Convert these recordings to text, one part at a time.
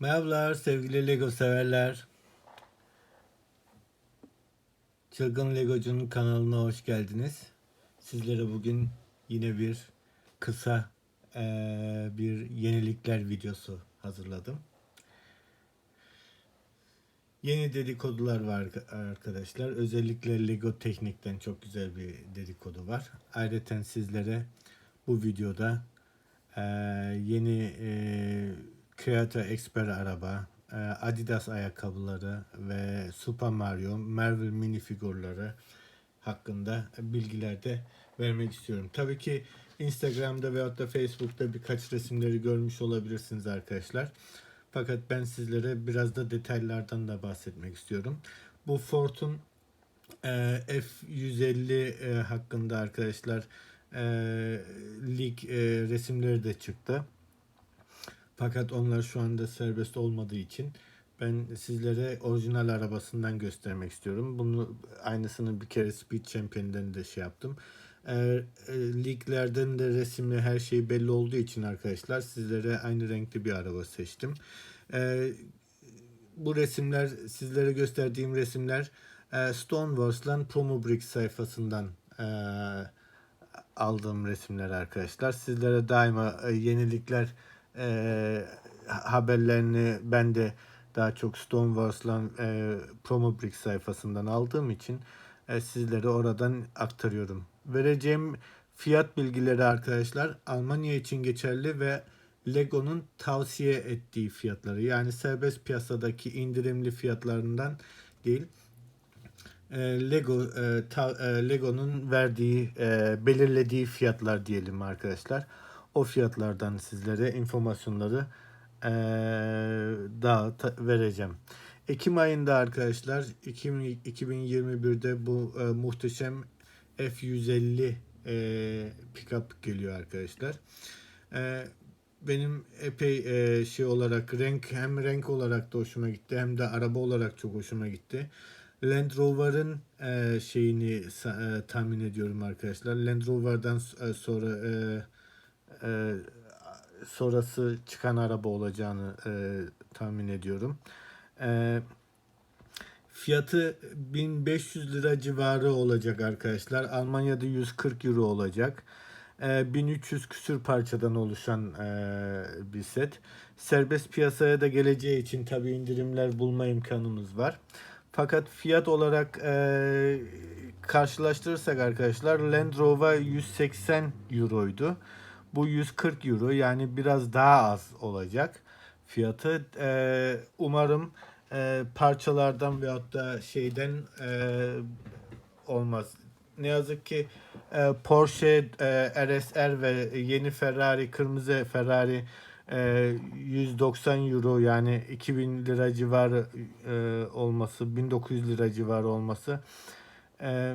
Merhabalar sevgili Lego severler. Çılgın Legocu'nun kanalına hoş geldiniz. Sizlere bugün yine bir kısa eee, bir yenilikler videosu hazırladım. Yeni dedikodular var arkadaşlar. Özellikle Lego Teknik'ten çok güzel bir dedikodu var. Ayrıca sizlere bu videoda eee, yeni eee Creator Expert araba, eee, Adidas ayakkabıları ve Super Mario, Marvel minifigürleri hakkında bilgiler de vermek istiyorum. Tabii ki Instagram'da veyahut da Facebook'ta birkaç resimleri görmüş olabilirsiniz arkadaşlar. Fakat ben sizlere biraz da detaylardan da bahsetmek istiyorum. Bu Ford'un e, F-150 e, hakkında arkadaşlar e, lig e, resimleri de çıktı. Fakat onlar şu anda serbest olmadığı için ben sizlere orijinal arabasından göstermek istiyorum. Bunu aynısını bir kere Speed Champion'den de şey yaptım. E, liglerden de resimli her şey belli olduğu için arkadaşlar sizlere aynı renkli bir araba seçtim. E, bu resimler sizlere gösterdiğim resimler e, Stonewars'lan Promo Bricks sayfasından e, aldığım resimler arkadaşlar. Sizlere daima e, yenilikler e, haberlerini ben de daha çok Stonewars'lan e, Promo Bricks sayfasından aldığım için e, sizlere oradan aktarıyorum. Vereceğim fiyat bilgileri arkadaşlar Almanya için geçerli ve Lego'nun tavsiye ettiği fiyatları yani serbest piyasadaki indirimli fiyatlarından değil e, Lego e, e, Lego'nun verdiği belirlediği fiyatlar diyelim arkadaşlar. O fiyatlardan sizlere informasyonları e, daha vereceğim. Ekim ayında arkadaşlar 2000 2021'de bu e, muhteşem F150 e, pickup geliyor arkadaşlar. E, benim epey e, şey olarak renk hem renk olarak da hoşuma gitti hem de araba olarak çok hoşuma gitti. Land Rover'ın e, şeyini e, tahmin ediyorum arkadaşlar. Land Rover'dan e, sonra e, e, sonrası çıkan araba olacağını e, tahmin ediyorum. E, fiyatı 1500 lira civarı olacak arkadaşlar. Almanya'da 140 euro olacak. E, 1300 küsür parçadan oluşan e, bir set. Serbest piyasaya da geleceği için tabi indirimler bulma imkanımız var. Fakat fiyat olarak e, karşılaştırırsak arkadaşlar Land Rover 180 euroydu. Bu 140 euro yani biraz daha az olacak fiyatı. E, umarım e, parçalardan veyahut da şeyden e, olmaz. Ne yazık ki e, Porsche e, RSR ve yeni Ferrari, kırmızı Ferrari e, 190 euro yani 2000 lira civarı e, olması, 1900 lira civarı olması e,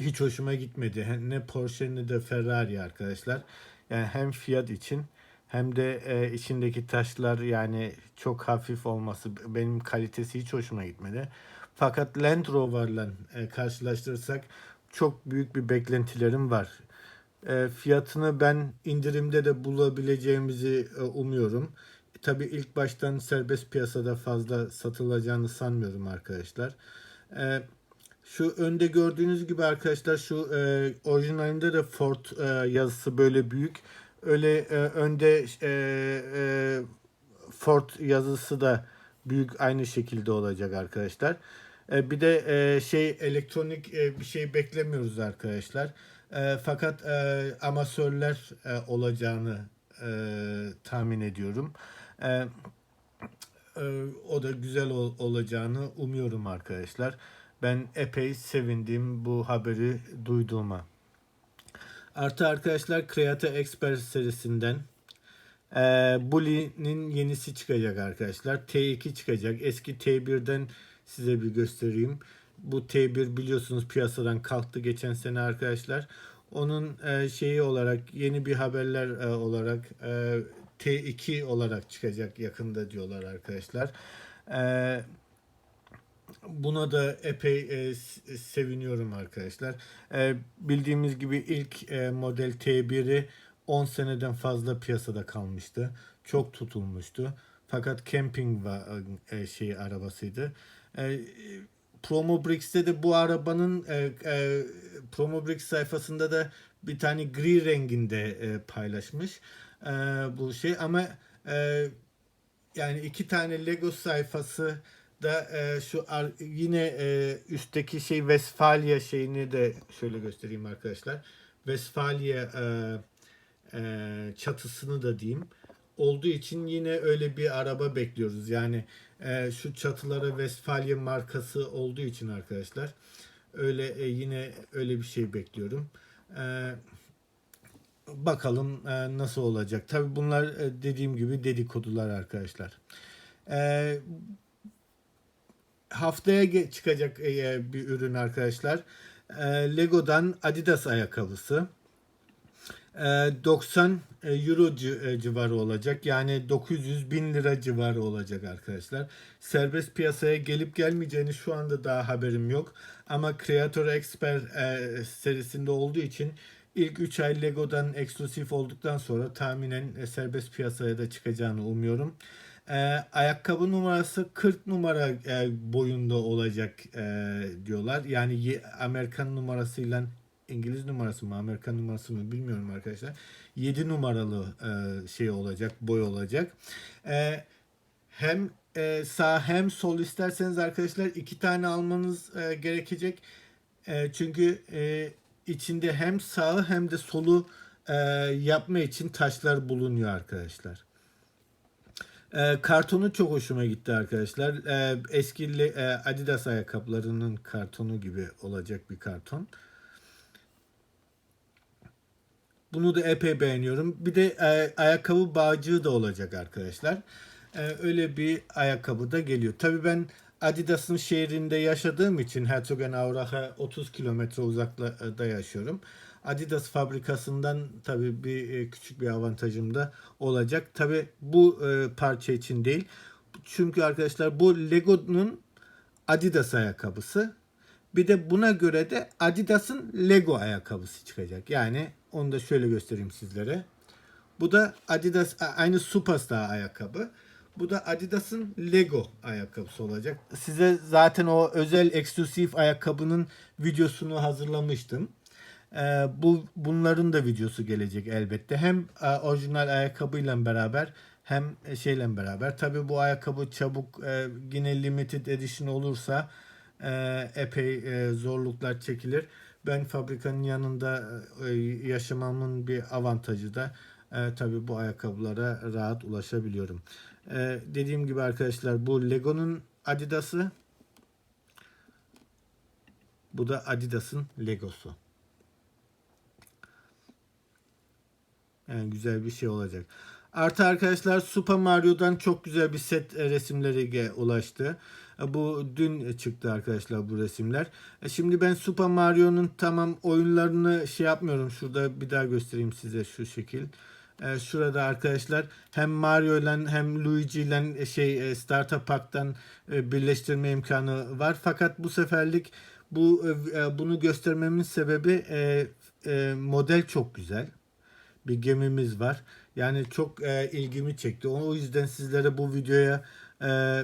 hiç hoşuma gitmedi. Ne Porsche ne de Ferrari arkadaşlar. Yani hem fiyat için hem de e, içindeki taşlar yani çok hafif olması benim kalitesi hiç hoşuma gitmedi. Fakat Land Rover'la e, karşılaştırırsak çok büyük bir beklentilerim var. E, fiyatını ben indirimde de bulabileceğimizi e, umuyorum. E, tabii ilk baştan serbest piyasada fazla satılacağını sanmıyorum arkadaşlar. E, şu önde gördüğünüz gibi arkadaşlar şu e, orijinalinde de Ford e, yazısı böyle büyük. Öyle e, önde e, e, Ford yazısı da büyük aynı şekilde olacak arkadaşlar. E, bir de e, şey elektronik e, bir şey beklemiyoruz arkadaşlar. E, fakat e, amasörler e, olacağını e, tahmin ediyorum. E, e, o da güzel ol- olacağını umuyorum arkadaşlar. Ben epey sevindim bu haberi duyduğuma. Artı arkadaşlar Creator Expert serisinden e, Bully'nin yenisi çıkacak arkadaşlar. T2 çıkacak. Eski T1'den size bir göstereyim. Bu T1 biliyorsunuz piyasadan kalktı geçen sene arkadaşlar. Onun e, şeyi olarak yeni bir haberler e, olarak e, T2 olarak çıkacak yakında diyorlar arkadaşlar. E, Buna da epey e, seviniyorum arkadaşlar. E, bildiğimiz gibi ilk e, model T1'i 10 seneden fazla piyasada kalmıştı. Çok tutulmuştu. Fakat camping var, e, şey arabasıydı. E, Promo Brix'te de bu arabanın e, e, Promo Brix sayfasında da bir tane gri renginde e, paylaşmış e, bu şey ama e, yani iki tane Lego sayfası da e, şu yine e, üstteki şey Westfalia şeyini de şöyle göstereyim arkadaşlar. Westfalia e, e, çatısını da diyeyim. Olduğu için yine öyle bir araba bekliyoruz. Yani e, şu çatılara Westfalia markası olduğu için arkadaşlar öyle e, yine öyle bir şey bekliyorum. E, bakalım e, nasıl olacak. Tabi bunlar e, dediğim gibi dedikodular arkadaşlar. E, haftaya çıkacak e, bir ürün arkadaşlar. E, Lego'dan Adidas ayakkabısı. E, 90 euro ci- e, civarı olacak. Yani 900 bin lira civarı olacak arkadaşlar. Serbest piyasaya gelip gelmeyeceğini şu anda daha haberim yok. Ama Creator Expert serisinde olduğu için ilk 3 ay Lego'dan eksklusif olduktan sonra tahminen serbest piyasaya da çıkacağını umuyorum. E, ayakkabı numarası 40 numara e, boyunda olacak e, diyorlar. Yani Amerikan numarasıyla İngiliz numarası mı Amerikan numarası mı bilmiyorum arkadaşlar. 7 numaralı e, şey olacak boy olacak. E, hem e, sağ hem sol isterseniz arkadaşlar iki tane almanız e, gerekecek. E, çünkü e, içinde hem sağı hem de solu e, yapma için taşlar bulunuyor arkadaşlar. E, kartonu çok hoşuma gitti arkadaşlar. E, eski e, Adidas ayakkabılarının kartonu gibi olacak bir karton. Bunu da epey beğeniyorum. Bir de e, ayakkabı bağcığı da olacak arkadaşlar. E, öyle bir ayakkabı da geliyor. Tabii ben Adidas'ın şehrinde yaşadığım için Herzogenaurach'a 30 kilometre uzaklıkta yaşıyorum. Adidas fabrikasından tabii bir e, küçük bir avantajım da olacak. Tabii bu e, parça için değil. Çünkü arkadaşlar bu Lego'nun Adidas ayakkabısı. Bir de buna göre de Adidas'ın Lego ayakkabısı çıkacak. Yani onu da şöyle göstereyim sizlere. Bu da Adidas aynı Superstar ayakkabı. Bu da Adidas'ın Lego ayakkabısı olacak. Size zaten o özel eksklusif ayakkabının videosunu hazırlamıştım. Ee, bu bunların da videosu gelecek elbette. Hem e, orijinal ayakkabıyla beraber hem e, şeyle beraber. Tabi bu ayakkabı çabuk e, yine limited edition olursa e, epey e, zorluklar çekilir. Ben fabrikanın yanında e, yaşamamın bir avantajı da e, tabi bu ayakkabılara rahat ulaşabiliyorum. E, dediğim gibi arkadaşlar bu Lego'nun Adidas'ı bu da Adidas'ın Legosu. Yani güzel bir şey olacak. Artı arkadaşlar Super Mario'dan çok güzel bir set e, resimleri ulaştı. E, Bu dün çıktı arkadaşlar bu resimler. E, Şimdi ben Super Mario'nun tamam oyunlarını şey yapmıyorum. Şurada bir daha göstereyim size şu şekil. Şurada arkadaşlar hem Mario ile hem Luigi ile şey Starter Pack'tan e, birleştirme imkanı var. Fakat bu seferlik bu bunu göstermemin sebebi model çok güzel bir gemimiz var. Yani çok e, ilgimi çekti. O yüzden sizlere bu videoya e,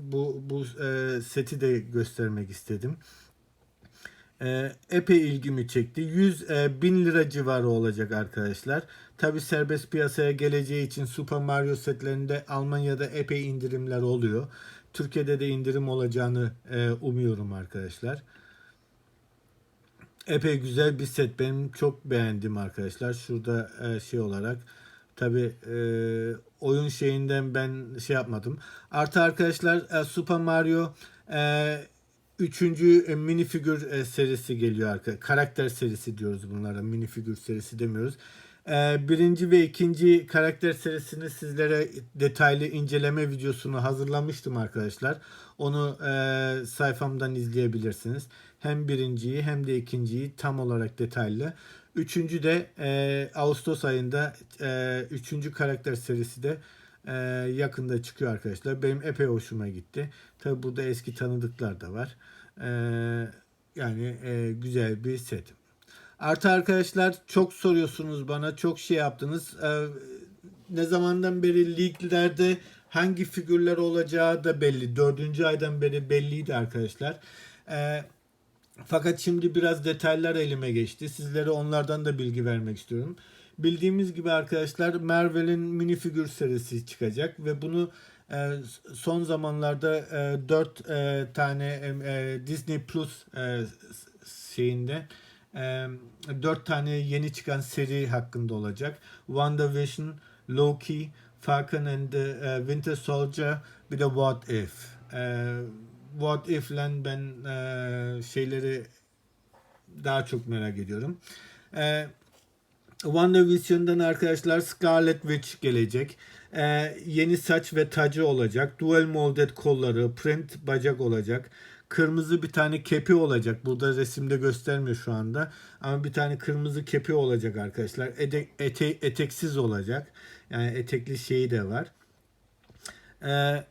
bu bu e, seti de göstermek istedim. E, epey ilgimi çekti. 100 e, bin lira civarı olacak arkadaşlar. Tabi serbest piyasaya geleceği için Super Mario setlerinde Almanya'da epey indirimler oluyor. Türkiye'de de indirim olacağını e, umuyorum arkadaşlar epey güzel bir set. Benim çok beğendim arkadaşlar. Şurada e, şey olarak tabi oyun şeyinden ben şey yapmadım. Artı arkadaşlar e, Super Mario e, üçüncü e, minifigür e, serisi geliyor arkadaşlar. Karakter serisi diyoruz bunlara. Minifigür serisi demiyoruz. E, birinci ve ikinci karakter serisini sizlere detaylı inceleme videosunu hazırlamıştım arkadaşlar. Onu e, sayfamdan izleyebilirsiniz. Hem birinciyi hem de ikinciyi tam olarak detaylı. Üçüncü de e, Ağustos ayında e, üçüncü karakter serisi de e, yakında çıkıyor arkadaşlar. Benim epey hoşuma gitti. Tabi burada eski tanıdıklar da var. E, yani e, güzel bir set. Artı arkadaşlar çok soruyorsunuz bana. Çok şey yaptınız. E, ne zamandan beri liglerde hangi figürler olacağı da belli. Dördüncü aydan beri belliydi arkadaşlar. Ee, fakat şimdi biraz detaylar elime geçti. Sizlere onlardan da bilgi vermek istiyorum. Bildiğimiz gibi arkadaşlar Marvel'in minifigür serisi çıkacak ve bunu e, son zamanlarda e, 4 e, tane e, Disney Plus şeyinde 4 tane yeni çıkan seri hakkında olacak. WandaVision, Loki, Falcon and the Winter Soldier bir de What If. E, What If lan ben e, şeyleri daha çok merak ediyorum. E, WandaVision'dan arkadaşlar Scarlet Witch gelecek. Ee, yeni saç ve tacı olacak. Dual molded kolları, print bacak olacak. Kırmızı bir tane kepi olacak. Burada resimde göstermiyor şu anda. Ama bir tane kırmızı kepi olacak arkadaşlar. Ete, ete, eteksiz olacak. Yani etekli şeyi de var. Ee,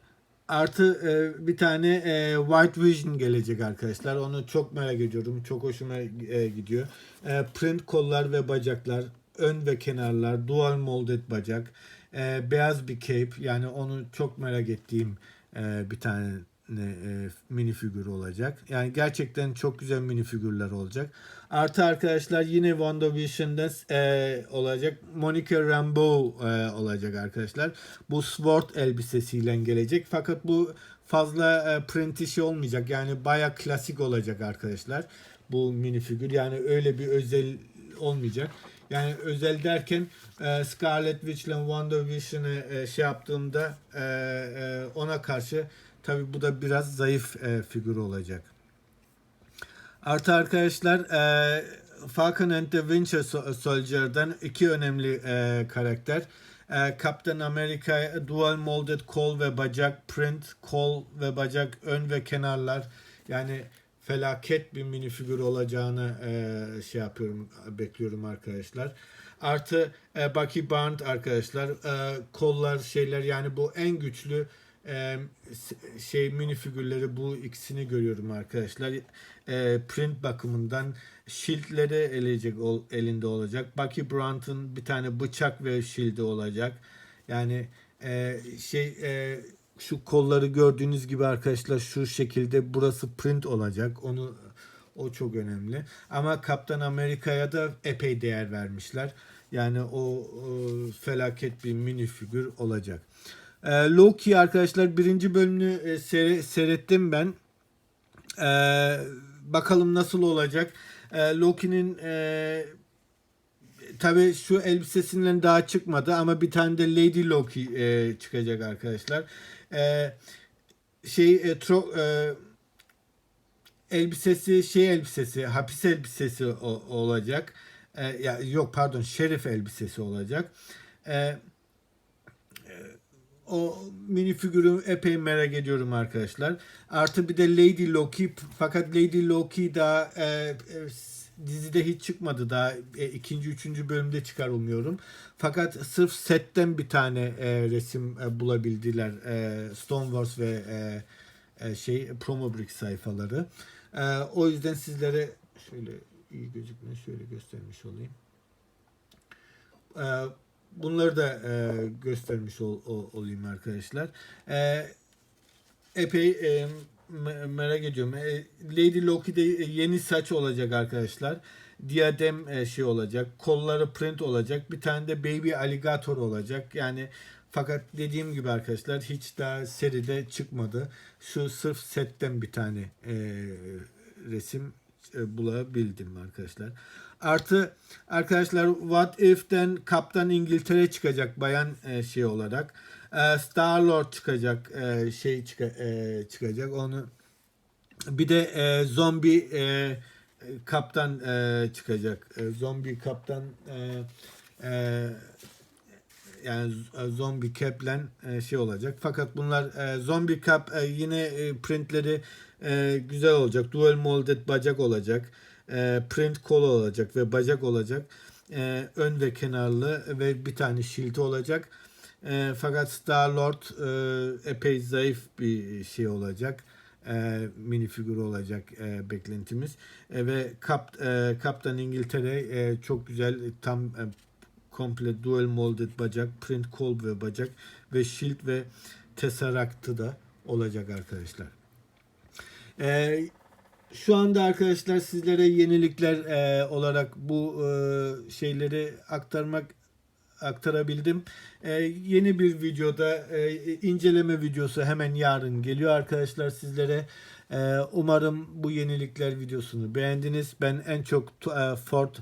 artı e, bir tane e, White Vision gelecek arkadaşlar. Onu çok merak ediyorum. Çok hoşuma e, gidiyor. E, print kollar ve bacaklar, ön ve kenarlar, dual molded bacak, e, beyaz bir cape. Yani onu çok merak ettiğim e, bir tane e, mini figür olacak. Yani gerçekten çok güzel mini figürler olacak. Artı arkadaşlar yine WandaVision'da e, olacak. Monica Rambeau e, olacak arkadaşlar. Bu Sword elbisesiyle gelecek. Fakat bu fazla e, print işi olmayacak. Yani baya klasik olacak arkadaşlar. Bu mini figür. Yani öyle bir özel olmayacak. Yani özel derken e, Scarlet Witch ile WandaVision'ı e, şey yaptığımda e, e, ona karşı tabi bu da biraz zayıf e, figür olacak. Artı arkadaşlar e, Falcon and the Winter Soldier'dan iki önemli e, karakter. E, Captain America Dual Molded kol ve bacak print kol ve bacak ön ve kenarlar yani felaket bir mini figür olacağını e, şey yapıyorum bekliyorum arkadaşlar. Artı e, Bucky Barnes arkadaşlar e, kollar şeyler yani bu en güçlü şey mini figürleri bu ikisini görüyorum arkadaşlar. E, print bakımından shieldleri eleyecek elinde olacak. Bucky Brant'ın bir tane bıçak ve shield'i olacak. Yani e, şey e, şu kolları gördüğünüz gibi arkadaşlar şu şekilde burası print olacak. Onu o çok önemli. Ama Kaptan Amerika'ya da epey değer vermişler. Yani o, o felaket bir mini figür olacak. E, Loki arkadaşlar birinci bölümünü e, seyre, seyrettim ben. E, bakalım nasıl olacak. E, Loki'nin e, tabi şu elbisesinden daha çıkmadı ama bir tane de Lady Loki e, çıkacak arkadaşlar. E, şey e, tro, e, elbisesi şey elbisesi hapis elbisesi o, olacak. E, ya yok pardon şerif elbisesi olacak. E, o mini figürü epey merak ediyorum arkadaşlar. Artı bir de Lady Loki fakat Lady Loki daha e, e, dizide hiç çıkmadı daha e, ikinci üçüncü bölümde çıkar umuyorum. Fakat sırf setten bir tane e, resim e, bulabildiler e, Stone Wars ve e, e, şey promo brick sayfaları. E, o yüzden sizlere şöyle iyi gözükme şöyle göstermiş olayım. E, bunları da e, göstermiş ol, ol, olayım arkadaşlar. E, epey e, merak ediyorum. E, Lady Loki'de yeni saç olacak arkadaşlar. Diadem e, şey olacak. Kolları print olacak. Bir tane de Baby Alligator olacak. Yani fakat dediğim gibi arkadaşlar hiç daha seride çıkmadı. Şu sırf setten bir tane e, resim e, bulabildim arkadaşlar. Artı arkadaşlar What If'ten Kaptan İngiltere çıkacak bayan e, şey olarak. E, Star Lord çıkacak e, şey çık e, çıkacak onu. Bir de e, zombi e, kaptan e, çıkacak. E, zombi kaptan e, e, yani zombi cap'len e, şey olacak. Fakat bunlar e, zombi cap e, yine e, printleri e, güzel olacak. Dual molded bacak olacak e, print kol olacak ve bacak olacak. E, ön ve kenarlı ve bir tane shield olacak. E, fakat Star Lord e, epey zayıf bir şey olacak. E, mini figür olacak e, beklentimiz. E, ve Kap, e, Kaptan İngiltere e, çok güzel tam e, komple dual molded bacak, print kol ve bacak ve shield ve tesseract'ı da olacak arkadaşlar. Ee, şu anda arkadaşlar sizlere yenilikler e, olarak bu e, şeyleri aktarmak aktarabildim. E, yeni bir videoda e, inceleme videosu hemen yarın geliyor arkadaşlar sizlere. E, umarım bu yenilikler videosunu beğendiniz. Ben en çok e, Ford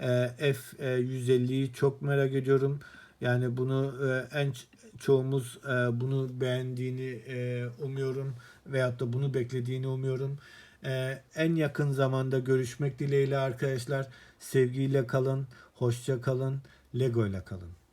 e, F150'yi çok merak ediyorum. Yani bunu e, en çoğumuz e, bunu beğendiğini e, umuyorum veyahut da bunu beklediğini umuyorum. E, en yakın zamanda görüşmek dileğiyle arkadaşlar. Sevgiyle kalın, hoşça kalın, Lego ile kalın.